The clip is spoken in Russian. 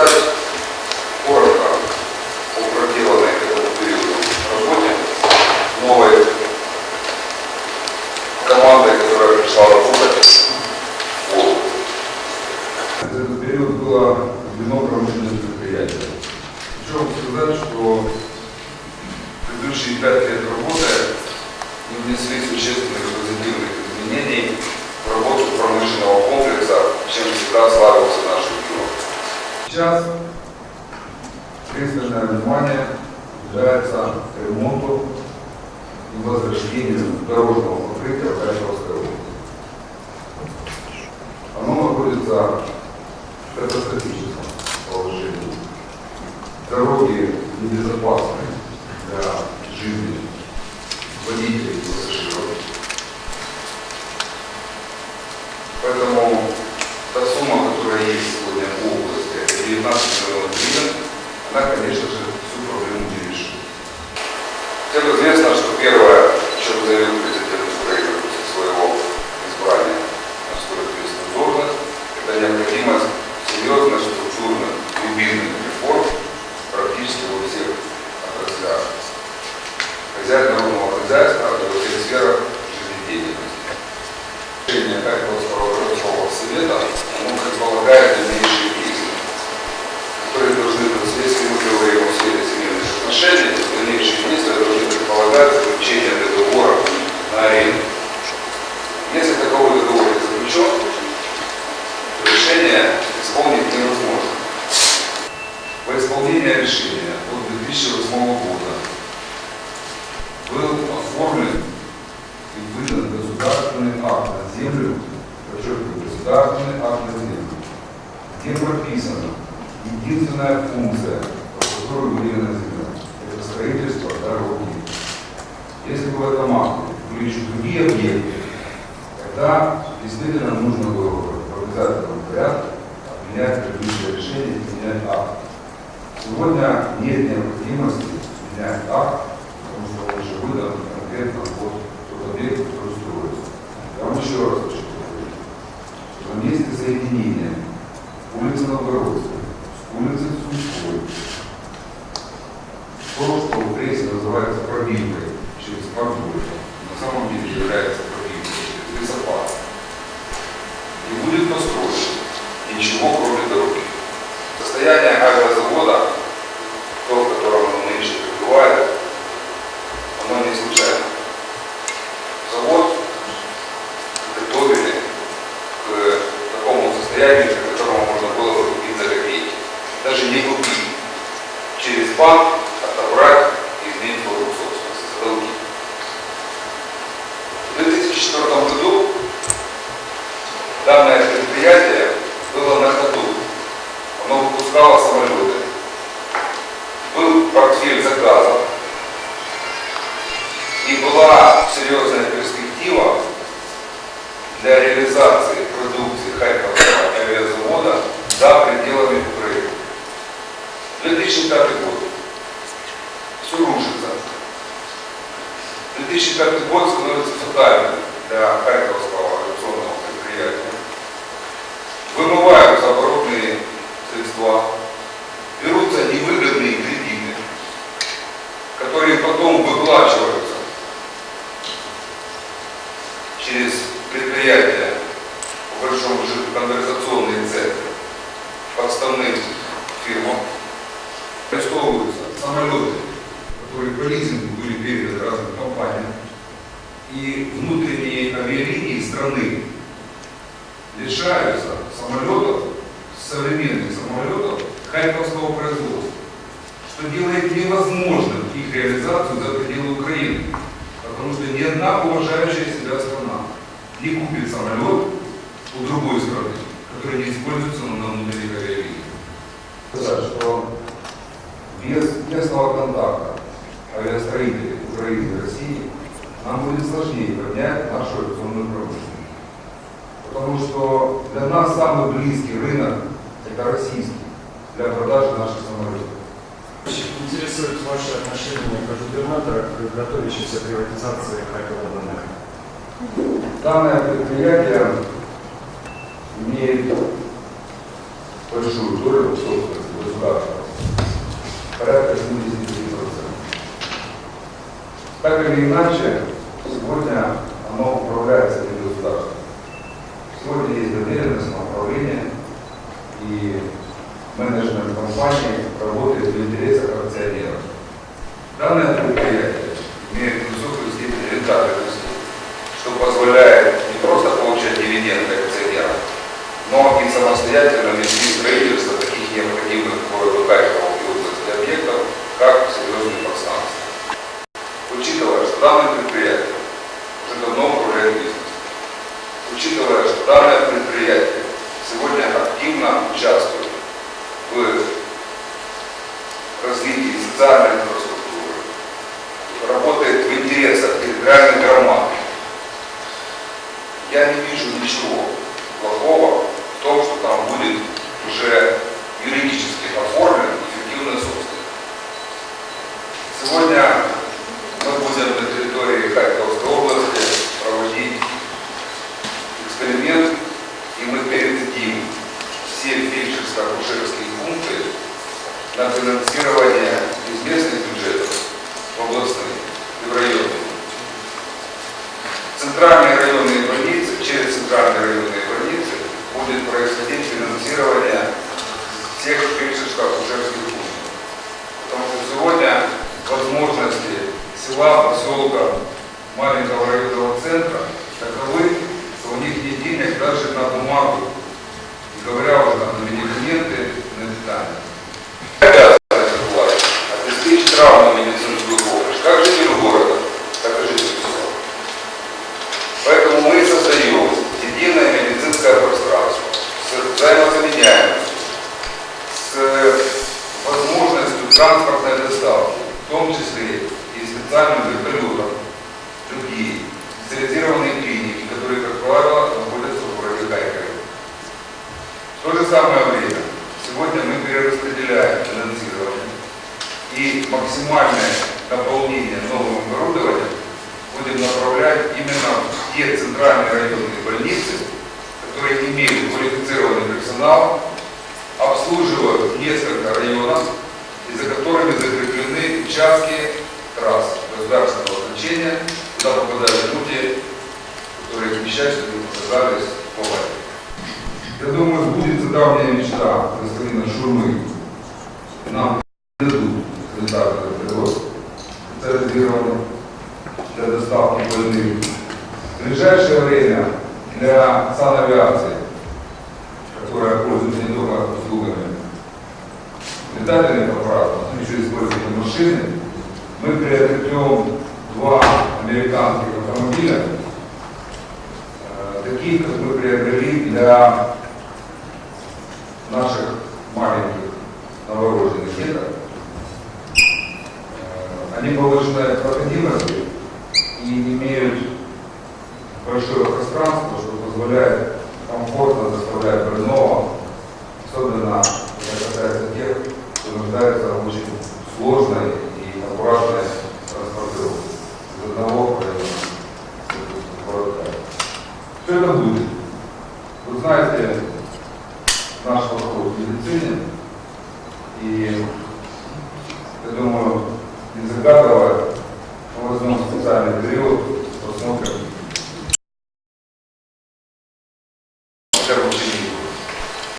сказать коротко о проделанной к этому периоду которая пришла в этот период было введено промышленное предприятие. Хочу сказать, что предыдущие пять лет работы мы внесли существенных позитивных в работу промышленного комплекса, чем всегда славился Сейчас пристальное внимание уделяется ремонту и возрождению дорожного покрытия в Харьковской области. Оно находится в катастрофическом положении. Дороги небезопасны для жизни водителей и пассажиров. Поэтому na cabeça što o problema ne решения от 2008 года был оформлен и выдан государственный акт на землю, подчеркиваю, государственный акт на землю, где прописана единственная функция, под которую выделена земля, это строительство дороги. Если в этом акте были еще другие объекты, тогда действительно нужно было бы в обязательном порядке отменять предыдущее решение и менять акт. Сегодня нет необходимости менять акт, потому что он уже выдан конкретно под тот объект, который строится. Я вам еще раз хочу говорить, что на месте соединения улицы Новгородской с улицей Сумской, то, что в прессе называется пробивкой через Подгорье, на самом деле является пробивкой через лесопарк, не будет построено ничего, кроме дороги. Состояние авиазавода, то, в котором оно нынче пребывает, оно не случайно. Завод готовили к такому состоянию, при которому можно было бы купить за копейки. Даже не купить. Банк отобрать и изменить форму собственности долги. В 2004 году данное предприятие было на ходу. Оно выпускало самолеты. Был портфель заказов. И была серьезная перспектива для реализации продукции Харьковского авиазавода за пределами Украины. 2005 2005 год становится фатальным для Харьковского авиационного предприятия. Вымываются оборотные средства, берутся невыгодные кредиты, которые потом выплачиваются через предприятия, по большому счету конверсационные центры, подставным фирмам. Арестовываются самолеты, которые были переданы разным компаниям, и внутренние авиалинии страны лишаются самолетов, современных самолетов харьковского производства, что делает невозможным их реализацию за пределы Украины, потому что ни одна уважающая себя страна не купит самолет у другой страны, который не используется на внутренних Интересует ваше отношение к губернатору, к готовящейся приватизации Харькова Данное предприятие имеет большую долю собственности государства, порядка 79%. Так или иначе, сегодня оно управляется не государством. Сегодня есть доверенность на управление и менеджмент компании работает в интересах акционеров. Данное предприятие финансирование из местных бюджетов в областные и в районные. Центральные районные больницы, через центральные районные больницы будет происходить финансирование всех фельдшерско-акушерских пунктов. Потому что сегодня возможности села, поселка, маленького районного центра таковы, что у них нет денег даже на бумагу, не говоря уже там, на медикаменты, на питание. Транспортной доставки, в том числе и специальным вертолетом, другие специализированные клиники, которые, как правило, находятся в городе Харькове. В то же самое время сегодня мы перераспределяем финансирование и максимальное наполнение новым оборудованием будем направлять именно в те центральные районные больницы, которые имеют квалифицированный персонал, обслуживают несколько районов которыми закреплены участки трасс государственного значения, куда попадают люди, которые, к несчастью, оказались в. Я думаю, сбудется давняя мечта господина Шурмы. Нам дадут результаты производства специализированных для доставки больных. В ближайшее время для санавиации, которая пользуется не только услугами летательных машины, мы приобретем два американских автомобиля, э, таких, как мы приобрели для наших маленьких новорожденных деток. Э, Они повышенной проходимости и имеют большое пространство, что позволяет комфортно доставлять больного, Вы знаете, наш подход в медицине, и я думаю, не загадывая, мы возьмем специальный период